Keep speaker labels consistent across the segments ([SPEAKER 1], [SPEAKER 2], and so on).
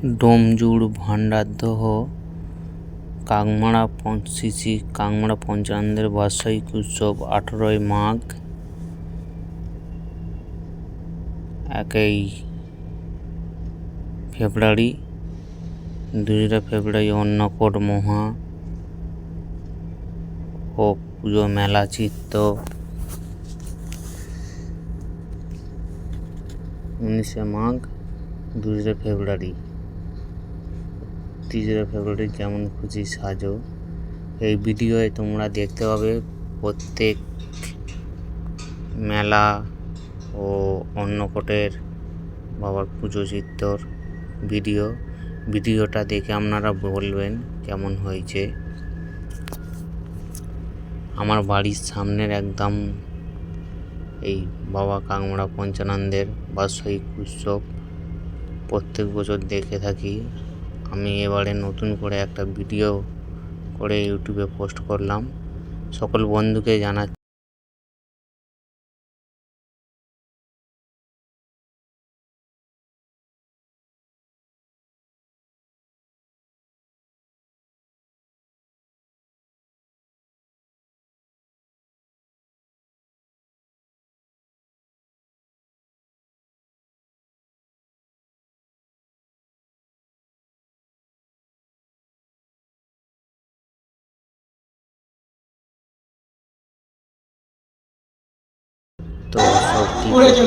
[SPEAKER 1] ডোমজুড় ভান্ডারদহ কাকমারা পঞ্চিশি কাকমারা পঞ্চানন্দের বার্ষিক উৎসব, আঠেরোই মাঘ, একই ফেব্রুয়ারি দুইরা ফেব্রুয়ারি অন্নকট মহা ও পুজো মেলা চিত্ত। উনিশে মাঘ দুইরা ফেব্রুয়ারি। তিসরা ফেব্রুয়ারি যেমন খুশি সাজো। এই ভিডিওয়ে তোমরা দেখতে পাবে প্রত্যেক মেলা ও অন্নকটের বাবার পুজো চিত্তর ভিডিও। ভিডিওটা দেখে আপনারা বলবেন কেমন হয়েছে। আমার বাড়ির সামনের একদম এই বাবা কাংমড়া পঞ্চানন্দের বার্ষিক উৎসব প্রত্যেক বছর দেখে থাকি। আমি এবারে নতুন করে একটা ভিডিও করে ইউটিউবে পোস্ট করলাম। সকল বন্ধুকে জানা ইংরাজির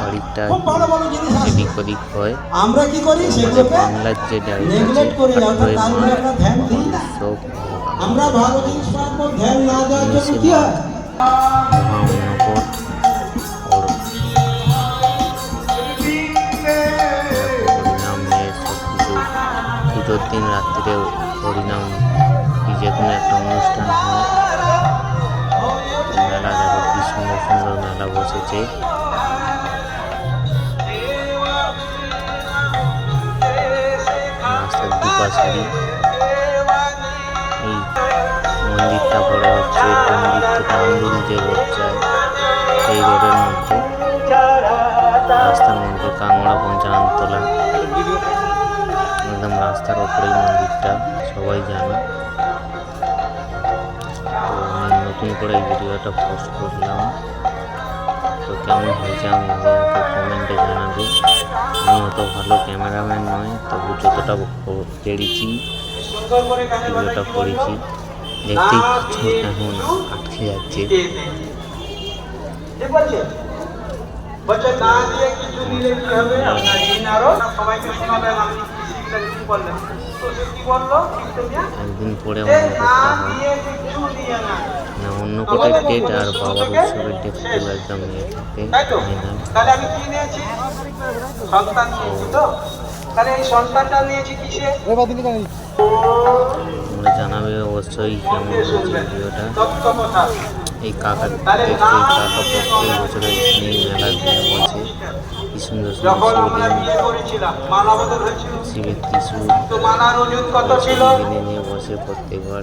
[SPEAKER 1] তারিখটা
[SPEAKER 2] জিনিস আছে
[SPEAKER 1] এদিক ওদিক হয়।
[SPEAKER 2] আমরা কি করি সেগুলোকে
[SPEAKER 1] বাংলার যে সব
[SPEAKER 2] আমরা ভালো জিনিস পাওয়ার ধ্যান না দেওয়ার জন্য কি হয়?
[SPEAKER 1] সব দিন রাত্রিরে হরিনাম যে কোনো একটা অনুষ্ঠান হয়। মেলা দেখো, কি সুন্দর সুন্দর মেলা বসেছে। রাস্তার দুপাশে এই মন্দিরটা পড়ে হচ্ছে মন্দির থেকে আন্দুল যে রোড সেই রোডের মধ্যে, রাস্তার মধ্যে কাংড়া পঞ্চাননতলা একদম রাস্তার ওপরেই মন্দিরটা, সবাই জানে। নতুন করে এই ভিডিওটা পোস্ট করলাম। তো কেমন হয়েছে আমি আমাকে কমেন্টে জানাবে। আমি অত ভালো ক্যামেরাম্যান নয় তবু যতটা পেরেছি ভিডিওটা করেছি, দেখতেই পাচ্ছ কেমন আটকে যাচ্ছে।
[SPEAKER 2] না দিয়ে কিছু কি হবে দিন আরও সবাইকে শোনাবেন করলেন
[SPEAKER 1] একদিন পরে অন্য
[SPEAKER 2] না
[SPEAKER 1] অন্য কোটের ডেট আর বাবার উৎসবের ডেট একদম থাকে
[SPEAKER 2] তাই তো? তাহলে আমি কি নিয়েছি? সন্তান নিয়েছি তো? তাহলে এই সন্তানটা নিয়েছি কিসে?
[SPEAKER 1] তোমরা জানাবে অবশ্যই কেমন হয়েছে ভিডিওটা। এই কাকা কাকা প্রত্যেক বছরে এখানেই মেলার দিনে বলছে কি সুন্দর শিবের ত্রিশূল। কিনে নিয়ে বসে প্রত্যেকবার।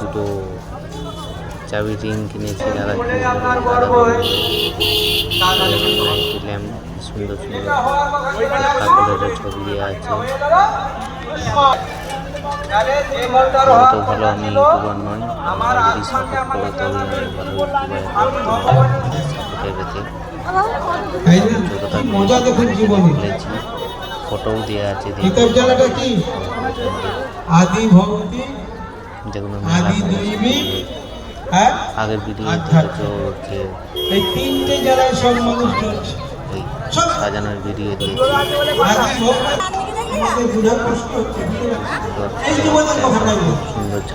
[SPEAKER 1] দুটো চাবি রিং কিনেছি দাদা ল্যাম্প সুন্দর সুন্দর। ঠাকুরের ছবি দেওয়া আছে। অত ভালো আমি ইউটিউবার নয়।
[SPEAKER 2] আমার
[SPEAKER 1] যদি সাপোর্ট করো তবেই আমি ভালো ইউটিউবার পেতে
[SPEAKER 2] মজা দেখুন জীবনে
[SPEAKER 1] ফটোও দেওয়া আছে
[SPEAKER 2] আদি আদি
[SPEAKER 1] হয়।
[SPEAKER 2] হ্যাঁ?
[SPEAKER 1] আগের ভিডিও
[SPEAKER 2] এই তিনটে সব মানুষ
[SPEAKER 1] ওই সাজানোর ভিডিও দিয়েছি
[SPEAKER 2] আমাদের বোঝার কষ্ট হচ্ছে এই জীবনের।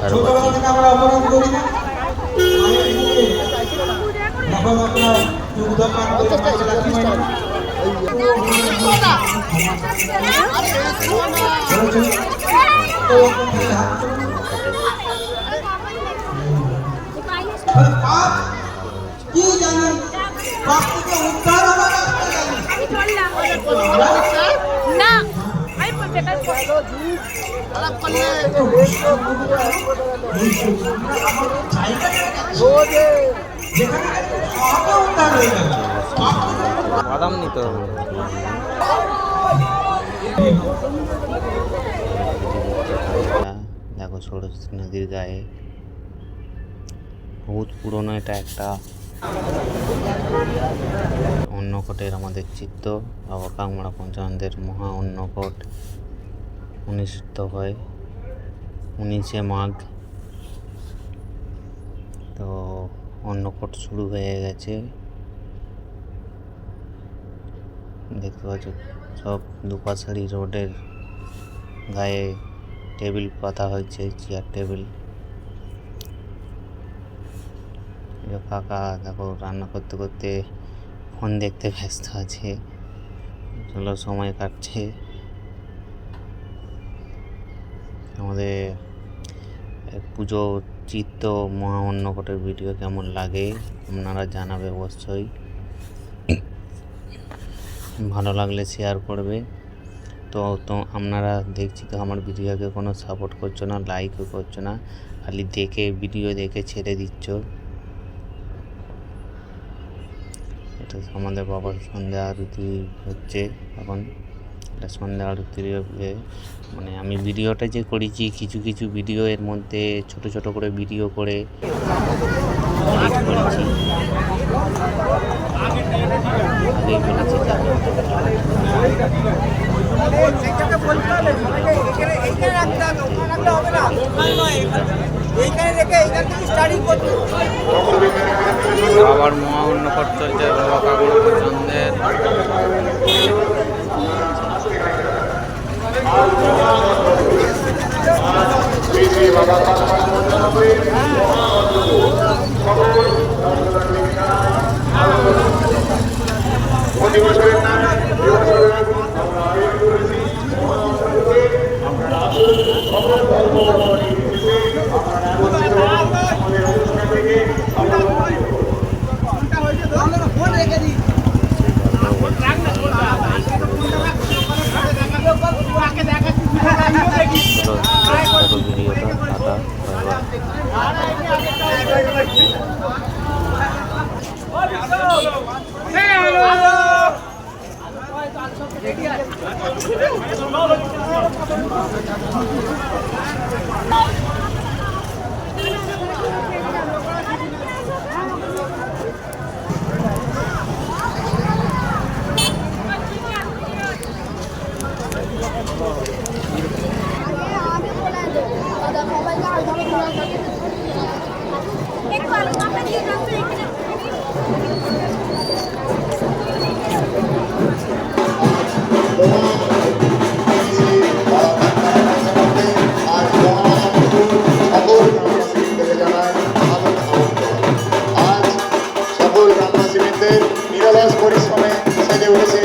[SPEAKER 2] ছোটবেলা থেকে আমরা অপরাধ করি না এখন আপনার মানে। কি জানেন পাপ থেকে উদ্ধার হওয়ার রাস্তা জানেন
[SPEAKER 3] না আমি বেকার
[SPEAKER 2] যেখানে সহজে উদ্ধার হয়ে গেল
[SPEAKER 1] বাদাম নিতে হবে দেখো সরস্বতী নদীর গায়ে বহুত পুরনো এটা একটা অন্নকটের আমাদের চিত্ত বাবা কাংমারা পঞ্চানন্দের মহা অন্নকট। অনুষ্ঠিত হয় উনিশে মাঘ। তো অন্নকট শুরু হয়ে গেছে। দেখতে পাচ্ছ, সব দুপাশারি রোডের গায়ে টেবিল পাতা হয়েছে, চেয়ার টেবিল। কাকা দেখো রান্না করতে করতে ফোন দেখতে ব্যস্ত আছে। চলো সময় কাটছে। আমাদের পুজো, চিত্ত, মহা অন্নকটের ভিডিও কেমন লাগে আপনারা জানাবে অবশ্যই। ভালো লাগলে শেয়ার করবে। তো তো আপনারা দেখছি তো আমার ভিডিওকে কোনো সাপোর্ট করছ না লাইকও করছ না, খালি দেখে ভিডিও দেখে ছেড়ে দিচ্ছ। এটা আমাদের বাবার সন্ধ্যা আরতি হচ্ছে এখন। এটা সন্ধ্যা আরতির মানে আমি ভিডিওটা যে করেছি, কিছু কিছু ভিডিও এর মধ্যে ছোট ছোট করে ভিডিও করে edit করেছি বলেছি
[SPEAKER 4] সেইটাকে বলতে হবে সবাইকে এখানে এইখানে রাখতে হবে ওখানে রাখলে হবে না ওখানে নয় এখানে এইখানে রেখে এইখান থেকে স্টার্টিং করতে হবে
[SPEAKER 1] বাবার মহা অন্নকট চলছে বাবা কাকুর পছন্দের
[SPEAKER 4] ফোন
[SPEAKER 5] সেজে